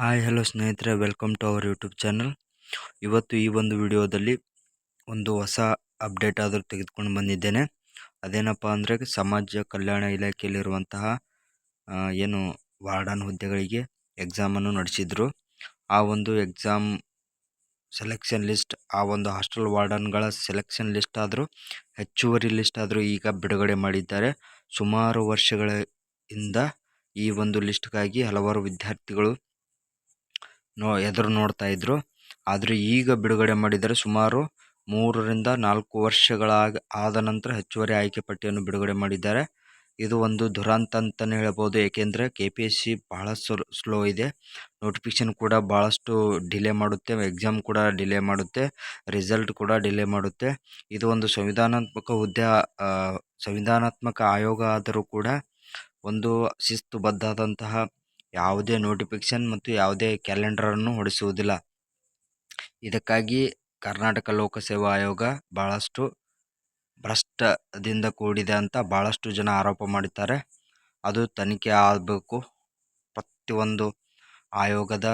Hi, hello ಸ್ನೇಹಿತರೆ, welcome to our YouTube channel. ಇವತ್ತು ಈ ಒಂದು ವಿಡಿಯೋದಲ್ಲಿ ಒಂದು ಹೊಸ ಅಪ್ಡೇಟ್ ಆದರೂ ತೆಗೆದುಕೊಂಡು ಬಂದಿದ್ದೇನೆ. ಅದೇನಪ್ಪ ಅಂದರೆ ಸಮಾಜ ಕಲ್ಯಾಣ ಇಲಾಖೆಯಲ್ಲಿರುವಂತಹ ಏನು ವಾರ್ಡನ್ ಹುದ್ದೆಗಳಿಗೆ ಎಕ್ಸಾಮನ್ನು ನಡೆಸಿದ್ರು. ಆ ಒಂದು ಎಕ್ಸಾಮ್ ಸೆಲೆಕ್ಷನ್ ಲಿಸ್ಟ್ ಆ ಒಂದು ಹಾಸ್ಟೆಲ್ ವಾರ್ಡನ್ಗಳ ಸೆಲೆಕ್ಷನ್ ಲಿಸ್ಟ್ ಆದರೂ, ಹೆಚ್ಚುವರಿ ಲಿಸ್ಟ್ ಆದರೂ ಈಗ ಬಿಡುಗಡೆ ಮಾಡಿದ್ದಾರೆ. ಸುಮಾರು ವರ್ಷಗಳ ಇಂದ ಈ ಒಂದು ಲಿಸ್ಟ್ಗಾಗಿ ಹಲವಾರು ವಿದ್ಯಾರ್ಥಿಗಳು ನೋ ಎದುರು ನೋಡ್ತಾ ಇದ್ರು. ಆದರೆ ಈಗ ಬಿಡುಗಡೆ ಮಾಡಿದರೆ ಸುಮಾರು ಮೂರರಿಂದ ನಾಲ್ಕು ವರ್ಷಗಳಾಗ, ಆದ ನಂತರ ಹೆಚ್ಚುವರಿ ಆಯ್ಕೆ ಪಟ್ಟಿಯನ್ನು ಬಿಡುಗಡೆ ಮಾಡಿದ್ದಾರೆ. ಇದು ಒಂದು ದುರಂತ ಅಂತಲೇ ಹೇಳ್ಬೋದು ಏಕೆಂದರೆ ಕೆ ಪಿ ಎಸ್ ಸಿ ಬಹಳ ಸ್ಲೋ ಇದೆ. ನೋಟಿಫಿಕೇಶನ್ ಕೂಡ ಭಾಳಷ್ಟು ಡಿಲೇ ಮಾಡುತ್ತೆ. ಎಕ್ಸಾಮ್ ಕೂಡ ಡಿಲೇ ಮಾಡುತ್ತೆ. ರಿಸಲ್ಟ್ ಕೂಡ ಡಿಲೇ ಮಾಡುತ್ತೆ. ಇದು ಒಂದು ಸಂವಿಧಾನಾತ್ಮಕ ಹುದ್ದೆ ಸಂವಿಧಾನಾತ್ಮಕ ಆಯೋಗ ಆದರೂ ಕೂಡ ಒಂದು ಶಿಸ್ತುಬದ್ಧಾದಂತಹ ಯಾವುದೇ ನೋಟಿಫಿಕೇಶನ್ ಮತ್ತು ಯಾವುದೇ ಕ್ಯಾಲೆಂಡರನ್ನು ಹೊಡೆಸುವುದಿಲ್ಲ ಇದಕ್ಕಾಗಿ ಕರ್ನಾಟಕ ಲೋಕಸೇವಾ ಆಯೋಗ ಭಾಳಷ್ಟು ಭ್ರಷ್ಟದಿಂದ ಕೂಡಿದೆ ಅಂತ ಭಾಳಷ್ಟು ಜನ ಆರೋಪ ಮಾಡುತ್ತಾರೆ ಅದು ತನಿಖೆ ಆಗಬೇಕು. ಪ್ರತಿಯೊಂದು ಆಯೋಗದ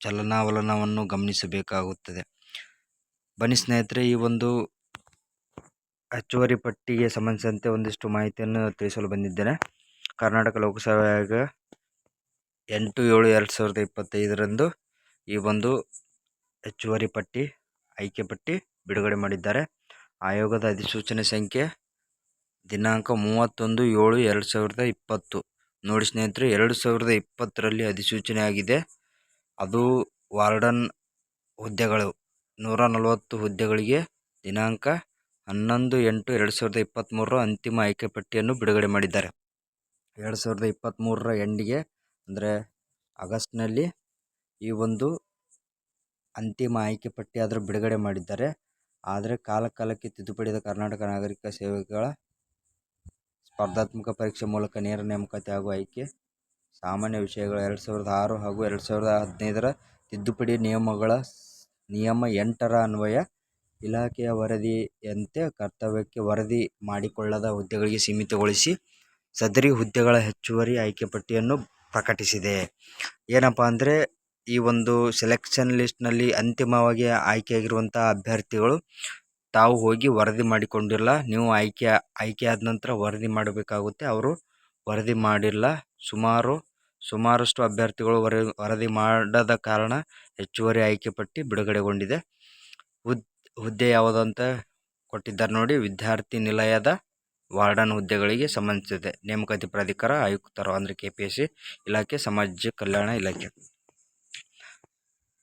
ಚಲನಾವಲನವನ್ನು ಗಮನಿಸಬೇಕಾಗುತ್ತದೆ. ಬನ್ನಿ ಸ್ನೇಹಿತರೆ, ಈ ಒಂದು ಹೆಚ್ಚುವರಿ ಪಟ್ಟಿಗೆ ಸಂಬಂಧಿಸಿದಂತೆ ಒಂದಿಷ್ಟು ಮಾಹಿತಿಯನ್ನು ತಿಳಿಸಲು ಬಂದಿದ್ದೇನೆ. ಕರ್ನಾಟಕ ಲೋಕಸೇವಾ ಎಂಟು ಏಳು ಎರಡು ಸಾವಿರದ ಇಪ್ಪತ್ತೈದರಂದು ಈ ಒಂದು ಹೆಚ್ಚುವರಿ ಪಟ್ಟಿ, ಆಯ್ಕೆ ಪಟ್ಟಿ ಬಿಡುಗಡೆ ಮಾಡಿದ್ದಾರೆ. ಆಯೋಗದ ಅಧಿಸೂಚನೆ ಸಂಖ್ಯೆ ದಿನಾಂಕ ಮೂವತ್ತೊಂದು ಏಳು ಎರಡು ಸಾವಿರದ ಇಪ್ಪತ್ತು. ನೋಡಿ ಸ್ನೇಹಿತರೆ, ಎರಡು ಸಾವಿರದ ಇಪ್ಪತ್ತರಲ್ಲಿ ಅಧಿಸೂಚನೆ ಆಗಿದೆ. ಅದು ವಾರ್ಡನ್ ಹುದ್ದೆಗಳು ನೂರ ನಲವತ್ತು ಹುದ್ದೆಗಳಿಗೆ ದಿನಾಂಕ ಹನ್ನೊಂದು ಎಂಟು ಎರಡು ಸಾವಿರದ ಇಪ್ಪತ್ತ್ಮೂರರ ಅಂತಿಮ ಆಯ್ಕೆ ಪಟ್ಟಿಯನ್ನು ಬಿಡುಗಡೆ ಮಾಡಿದ್ದಾರೆ. ಎರಡು ಸಾವಿರದ ಇಪ್ಪತ್ತ್ಮೂರರ ಎಂಡಿಗೆ ಅಂದರೆ ಆಗಸ್ಟ್ನಲ್ಲಿ ಈ ಒಂದು ಅಂತಿಮ ಆಯ್ಕೆ ಪಟ್ಟಿ ಆದರೂ ಬಿಡುಗಡೆ ಮಾಡಿದ್ದಾರೆ. ಆದರೆ ಕಾಲ ಕಾಲಕ್ಕೆ ತಿದ್ದುಪಡಿದ ಕರ್ನಾಟಕ ನಾಗರಿಕ ಸೇವೆಗಳ ಸ್ಪರ್ಧಾತ್ಮಕ ಪರೀಕ್ಷೆ ಮೂಲಕ ನೇರ ನೇಮಕಾತಿ ಹಾಗೂ ಆಯ್ಕೆ, ಸಾಮಾನ್ಯ ವಿಷಯಗಳ ಎರಡು ಸಾವಿರದ ಆರು ಹಾಗೂ ಎರಡು ಸಾವಿರದ ಹದಿನೈದರ ತಿದ್ದುಪಡಿ ನಿಯಮಗಳ ನಿಯಮ ಎಂಟರ ಅನ್ವಯ ಇಲಾಖೆಯ ವರದಿಯಂತೆ ಕರ್ತವ್ಯಕ್ಕೆ ವರದಿ ಮಾಡಿಕೊಳ್ಳದ ಹುದ್ದೆಗಳಿಗೆ ಸೀಮಿತಗೊಳಿಸಿ ಸದರಿ ಹುದ್ದೆಗಳ ಹೆಚ್ಚುವರಿ ಆಯ್ಕೆ ಪಟ್ಟಿಯನ್ನು ಪ್ರಕಟಿಸಿದೆ. ಏನಪ್ಪ ಅಂದರೆ, ಈ ಒಂದು ಸೆಲೆಕ್ಷನ್ ಲಿಸ್ಟ್ನಲ್ಲಿ ಅಂತಿಮವಾಗಿ ಆಯ್ಕೆಯಾಗಿರುವಂಥ ಅಭ್ಯರ್ಥಿಗಳು ತಾವು ಹೋಗಿ ವರದಿ ಮಾಡಿಕೊಂಡಿಲ್ಲ. ನೀವು ಆಯ್ಕೆ ಆಯ್ಕೆ ಆದ ನಂತರ ವರದಿ ಮಾಡಬೇಕಾಗುತ್ತೆ. ಅವರು ವರದಿ ಮಾಡಿಲ್ಲ. ಸುಮಾರು, ಸುಮಾರಷ್ಟು ಅಭ್ಯರ್ಥಿಗಳು ವರ, ವರದಿ ಮಾಡದ ಕಾರಣ ಹೆಚ್ಚುವರಿ ಆಯ್ಕೆ ಪಟ್ಟಿ ಬಿಡುಗಡೆಗೊಂಡಿದೆ. ಹುದ್, ಹುದ್ದೆ ಯಾವುದಂತ ಕೊಟ್ಟಿದ್ದಾರೆ ನೋಡಿ. ವಿದ್ಯಾರ್ಥಿ ನಿಲಯದ ವಾರ್ಡನ್ ಹುದ್ದೆಗಳಿಗೆ ಸಂಬಂಧಿಸಿದೆ ನೇಮಕಾತಿ ಪ್ರಾಧಿಕಾರ ಆಯುಕ್ತರು ಅಂದರೆ ಕೆ ಪಿ ಎಸ್ ಸಿ ಇಲಾಖೆ, ಸಮಾಜ ಕಲ್ಯಾಣ ಇಲಾಖೆ.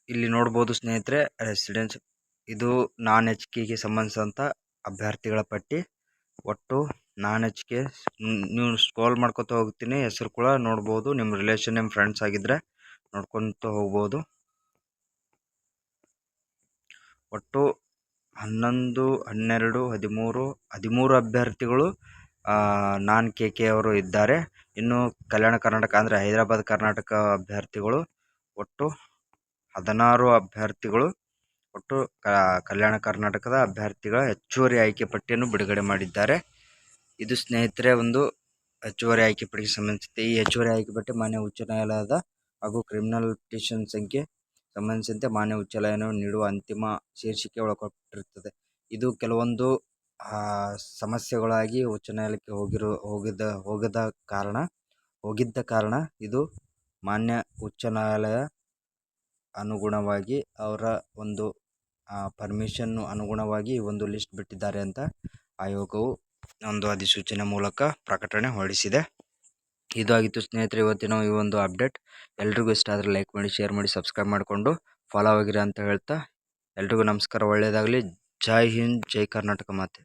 ಇಲ್ಲಿ ನೋಡ್ಬೋದು ಸ್ನೇಹಿತರೆ ರೆಸಿಡೆನ್ಸ್ ಇದು ನಾನ್ ಎಚ್ ಕೆಗೆ ಸಂಬಂಧಿಸಿದಂಥ ಅಭ್ಯರ್ಥಿಗಳ ಪಟ್ಟಿ. ಒಟ್ಟು ನಾನ್ ಎಚ್ ಕೆ ನೀವು ಸ್ಕ್ರೋಲ್ ಮಾಡ್ಕೊತ ಹೋಗ್ತೀನಿ, ಹೆಸರು ಕೂಡ ನೋಡ್ಬೋದು. ನಿಮ್ಮ ರಿಲೇಷನ್ ನಿಮ್ಮ ಫ್ರೆಂಡ್ಸ್ ಆಗಿದ್ದರೆ ನೋಡ್ಕೊತ ಹೋಗ್ಬೋದು. ಒಟ್ಟು ಹನ್ನೊಂದು, ಹನ್ನೆರಡು, ಹದಿಮೂರು ಹದಿಮೂರು ಅಭ್ಯರ್ಥಿಗಳು ನಾನ್ ಕೆ ಕೆ ಅವರು ಇದ್ದಾರೆ. ಇನ್ನು ಕಲ್ಯಾಣ ಕರ್ನಾಟಕ ಅಂದರೆ ಹೈದರಾಬಾದ್, ಕರ್ನಾಟಕ ಅಭ್ಯರ್ಥಿಗಳು ಒಟ್ಟು ಹದಿನಾರು ಅಭ್ಯರ್ಥಿಗಳು ಒಟ್ಟು ಕಲ್ಯಾಣ ಕರ್ನಾಟಕದ ಅಭ್ಯರ್ಥಿಗಳ ಹೆಚ್ಚುವರಿ ಆಯ್ಕೆ ಪಟ್ಟಿಯನ್ನು ಬಿಡುಗಡೆ ಮಾಡಿದ್ದಾರೆ. ಇದು ಸ್ನೇಹಿತರೆ ಒಂದು ಹೆಚ್ಚುವರಿ ಆಯ್ಕೆ ಪಟ್ಟಿಗೆ ಸಂಬಂಧಿಸಿದೆ ಈ ಹೆಚ್ಚುವರಿ ಆಯ್ಕೆ ಪಟ್ಟಿ ಮಾನ್ಯ ಉಚ್ಚ ನ್ಯಾಯಾಲಯದ ಹಾಗೂ ಕ್ರಿಮಿನಲ್ ಪಿಟಿಷನ್ ಸಂಖ್ಯೆ ಸಂಬಂಧಿಸಿದಂತೆ ಮಾನ್ಯ ಉಚ್ಚ ನ್ಯಾಯಾಲಯವು ನೀಡುವ ಅಂತಿಮ ಶೀರ್ಷಿಕೆ ಒಳಪಟ್ಟಿರುತ್ತದೆ ಇದು ಕೆಲವೊಂದು ಸಮಸ್ಯೆಗಳಾಗಿ ಉಚ್ಚ ನ್ಯಾಯಾಲಯಕ್ಕೆ ಹೋಗಿರೋ, ಹೋಗಿದ್ದ, ಹೋಗದ ಕಾರಣ, ಹೋಗಿದ್ದ ಕಾರಣ ಇದು ಮಾನ್ಯ ಉಚ್ಚ ನ್ಯಾಯಾಲಯ ಅನುಗುಣವಾಗಿ ಅವರ ಒಂದು ಪರ್ಮಿಷನ್ನು ಅನುಗುಣವಾಗಿ ಒಂದು ಲಿಸ್ಟ್ ಬಿಟ್ಟಿದ್ದಾರೆ ಅಂತ ಆಯೋಗವು ಒಂದು ಅಧಿಸೂಚನೆ ಮೂಲಕ ಪ್ರಕಟಣೆ ಹೊರಡಿಸಿದೆ. ಇದು ಆಗಿತ್ತು ಸ್ನೇಹಿತರೆ, ಇವತ್ತಿನ ಈ ಒಂದು ಅಪ್ಡೇಟ್ ಎಲ್ರಿಗೂ ಇಷ್ಟ ಆದರೆ ಲೈಕ್ ಮಾಡಿ ಶೇರ್ ಮಾಡಿ ಸಬ್ಸ್ಕ್ರೈಬ್ ಮಾಡಿಕೊಂಡು ಫಾಲೋ ಆಗಿರಿ ಅಂತ ಹೇಳ್ತಾ, ಎಲ್ರಿಗೂ ನಮಸ್ಕಾರ. ಒಳ್ಳೆಯದಾಗಲಿ ಜೈ ಹಿಂದ್, ಜೈ ಕರ್ನಾಟಕ ಮಾತೆ.